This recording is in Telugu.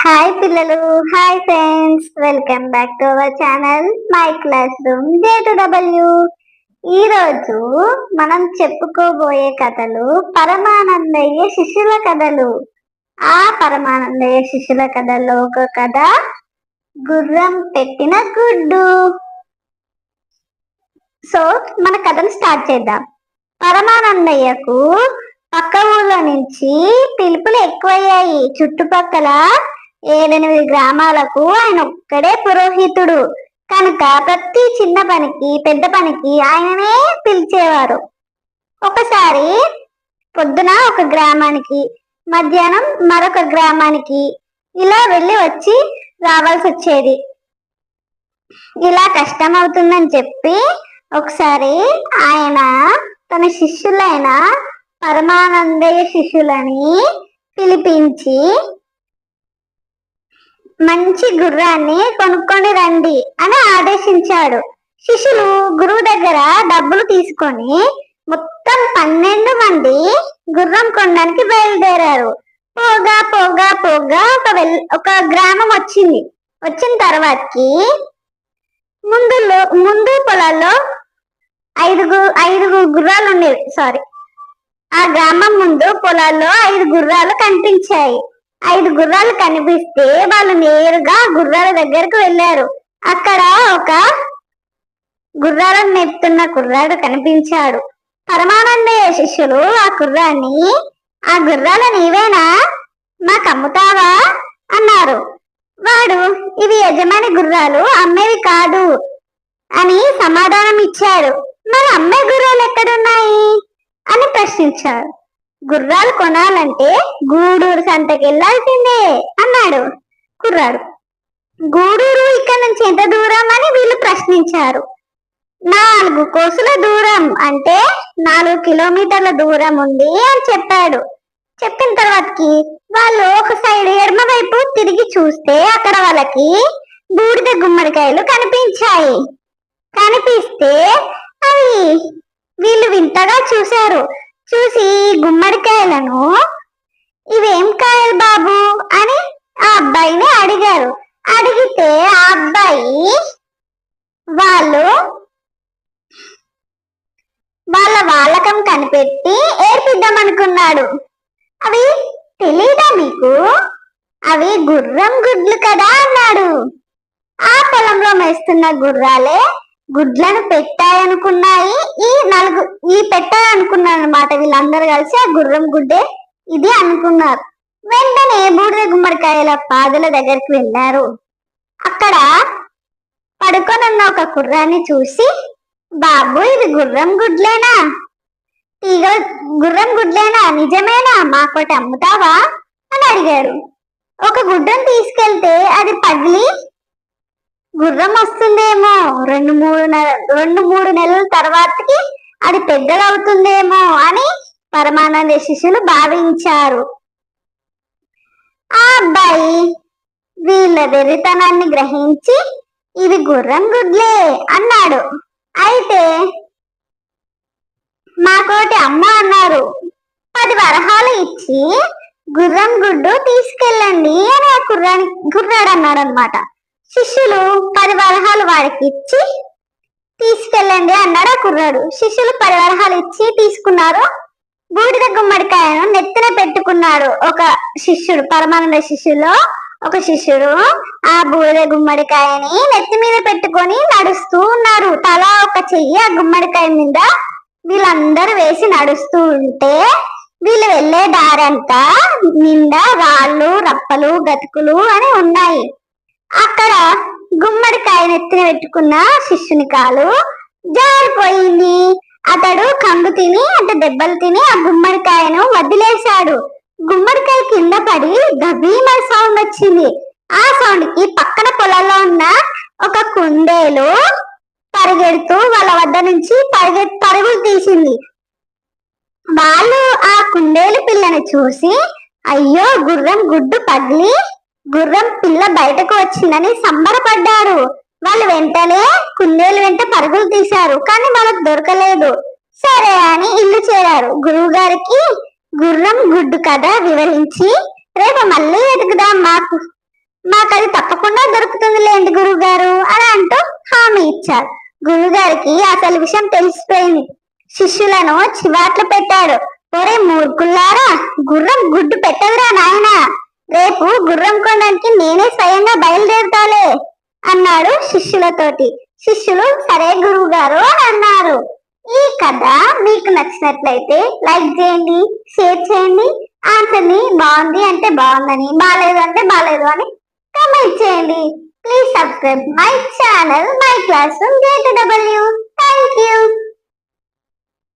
హాయ్ పిల్లలు hi friends. Welcome back to our channel my class room J two W ఈ రోజు మనం చెప్పుకోబోయే కథలు పరమానందయ్య శిష్యుల కథలు. ఆ పరమానందయ్య శిష్యుల కథల్లో ఒక కథ గుర్రం పెట్టిన గుడ్డు. సో మన కథను స్టార్ట్ చేద్దాం. పరమానందయ్యకు పక్క ఊళ్ళో నుంచి పిలుపులు ఎక్కువయ్యాయి. చుట్టుపక్కల ఏడెనిమిది గ్రామాలకు ఆయన ఒక్కడే పురోహితుడు. కనుక ప్రతి చిన్న పనికి పెద్ద పనికి ఆయననే పిలిచేవారు. ఒకసారి పొద్దున ఒక గ్రామానికి మధ్యాహ్నం మరొక గ్రామానికి ఇలా వెళ్ళి వచ్చి రావాల్సి వచ్చేది. ఇలా కష్టం అవుతుందని చెప్పి ఒకసారి ఆయన తన శిష్యులైన పరమానందయ్య శిష్యులని పిలిపించి మంచి గుర్రాన్ని కొనుక్కొని రండి అని ఆదేశించాడు. శిష్యులు గురువు దగ్గర డబ్బులు తీసుకొని మొత్తం పన్నెండు మంది గుర్రం కొనడానికి బయలుదేరారు. పోగా పోగా పోగా ఒక వెల్ ఒక గ్రామం వచ్చింది. వచ్చిన తర్వాతకి ముందులో ముందు పొలాల్లో ఐదుగు ఐదుగురు గుర్రాలు ఉండేవి సారీ ఆ గ్రామం ముందు పొలాల్లో ఐదు గుర్రాలు కనిపించాయి. ఐదు గుర్రాలు కనిపిస్తే వాళ్ళు నేరుగా గుర్రాల దగ్గరకు వెళ్ళారు. అక్కడ ఒక గుర్రాలను నెప్పుతున్న కుర్రాడు కనిపించాడు. పరమానందయ్య శిష్యులు ఆ కుర్రాన్ని ఆ గుర్రాలు నీవేనా? మాకు అమ్ముతావా? అన్నారు. వాడు ఇవి యజమాని గుర్రాలు అమ్మేవి కాదు అని సమాధానం ఇచ్చాడు మరి అమ్మే గుర్రాలు ఎక్కడున్నాయి? అని ప్రశ్నించాడు. గుర్రాలు కొనాలంటే గూడూరు సంతకి వెళ్ళాల్సిందే అన్నాడు కుర్రాడు. గూడూరు ఇక్కడ నుంచి ఎంత దూరం అని వీళ్ళు ప్రశ్నించారు. నాలుగు కోసుల దూరం అంటే నాలుగు కిలోమీటర్ల దూరం ఉంది అని చెప్పాడు. చెప్పిన తర్వాతకి వాళ్ళు ఒక సైడ్ ఎడమ వైపు తిరిగి చూస్తే అక్కడ వాళ్ళకి బూడిద గుమ్మడికాయలు కనిపించాయి. కనిపిస్తే అవి వీళ్ళు వింతగా చూశారు. చూసి గుమ్మడికాయలను ఇవేం కాయలు బాబు? అని ఆ అబ్బాయిని అడిగారు. అడిగితే ఆ అబ్బాయి వాళ్ళు వాళ్ళ వాళ్ళకం కనిపెట్టి ఏర్పిద్దాం అనుకున్నాడు. అవి తెలీదా మీకు? అవి గుర్రం గుడ్లు కదా అన్నాడు. ఆ పొలంలో మేస్తున్న గుర్రాలే గుడ్లను పెట్టాయనుకున్నాయి. ఈ నలుగు ఈ పెట్టాయనుకున్నారు అనమాట వీళ్ళందరూ కలిసి ఆ గుర్రం గుడ్డే ఇది అనుకున్నారు. వెంటనే బూడిద గుమ్మడికాయల పాదుల దగ్గరికి వెళ్ళారు. అక్కడ పడుకొనున్న ఒక కుర్రాన్ని చూసి బాబు ఇది గుర్రం గుడ్లేనా? తీగ గుర్రం గుడ్లేనా? నిజమేనా? మాకోటి అమ్ముతావా? అని అడిగారు ఒక గుడ్డను తీసుకెళ్తే అది పగిలి గుర్రం వస్తుందేమో. రెండు మూడు రెండు మూడు నెలల తర్వాతకి అది పెద్దదవుతుందేమో అని పరమానంద శిష్యులు భావించారు. ఆ అబ్బాయి వీళ్ళ వెరితనాన్ని గ్రహించి ఇది గుర్రం గుడ్లే అన్నాడు. అయితే మాకోటి అమ్మ అన్నారు. పది వరహాలు ఇచ్చి గుర్రం గుడ్డు తీసుకెళ్ళండి అని ఆ కుర్రాని గుర్రాడు అన్నాడు అనమాట శిష్యులు పది వరహాలు వాడికి ఇచ్చి తీసుకెళ్ళండి అన్నాడు ఆ కుర్రాడు. శిష్యులు పది వరహాలు ఇచ్చి తీసుకున్నారు. బూడిద గుమ్మడికాయను నెత్తిన పెట్టుకున్నాడు ఒక శిష్యుడు పరమానంద శిష్యులో ఒక శిష్యుడు. ఆ బూడిద గుమ్మడికాయని నెత్తి మీద పెట్టుకొని నడుస్తూ ఉన్నారు. తల ఒక చెయ్యి ఆ గుమ్మడికాయ మీద వీళ్ళందరూ వేసి నడుస్తూ ఉంటే వీళ్ళు వెళ్ళే దారంతా నిండా రాళ్ళు రప్పలు గతుకులు అని ఉన్నాయి. అక్కడ గుమ్మడికాయను ఎత్తిన పెట్టుకున్న శిష్యుని కాలు జారిపోయింది. అతడు కంగు తిని అంటే దెబ్బలు తిని ఆ గుమ్మడికాయను వదిలేశాడు. గుమ్మడికాయ కింద పడి గభీమ సౌండ్ వచ్చింది. ఆ సౌండ్కి పక్కన పొలంలో ఉన్న ఒక కుందేలు పరిగెడుతూ వాళ్ళ వద్ద నుంచి పరిగె పరుగులు తీసింది. వాళ్ళు ఆ కుందేలు పిల్లని చూసి అయ్యో గుర్రం గుడ్డు పగిలి గుర్రం పిల్ల బయటకు వచ్చిందని సంబరపడ్డారు. వాళ్ళు వెంటనే కుందేలు వెంట పరుగులు తీశారు కానీ మనకు దొరకలేదు. సరే అని ఇల్లు చేరారు. గురువు గారికి గుర్రం గుడ్డు కథ వివరించి రేపు మళ్ళీ ఎదుగుదాం మాకు. మాకు అది తప్పకుండా దొరుకుతుంది లేండి గురువు గారు అని అంటూ హామీ ఇచ్చారు. గురువు గారికి అసలు విషయం తెలిసిపోయింది. శిష్యులను చివాట్లు పెట్టాడు ఒరే మూర్ఖుల్లారా గుర్రం గుడ్డు పెట్టదురా నాయనా. రేపు గుర్రం కొనడానికి నేనే స్వయంగా బయలుదేరుతాలే అన్నాడు శిష్యులతోటి. శిష్యులు సరే గురువు గారు అన్నారు. ఈ కథ మీకు నచ్చినట్లయితే లైక్ చేయండి షేర్ చేయండి. ఆన్సర్ని బాగుంది అంటే బాగుందని బాగాలేదు అంటే బాగాలేదు అని కమెంట్ చేయండి. Please subscribe my channel my class room W thank you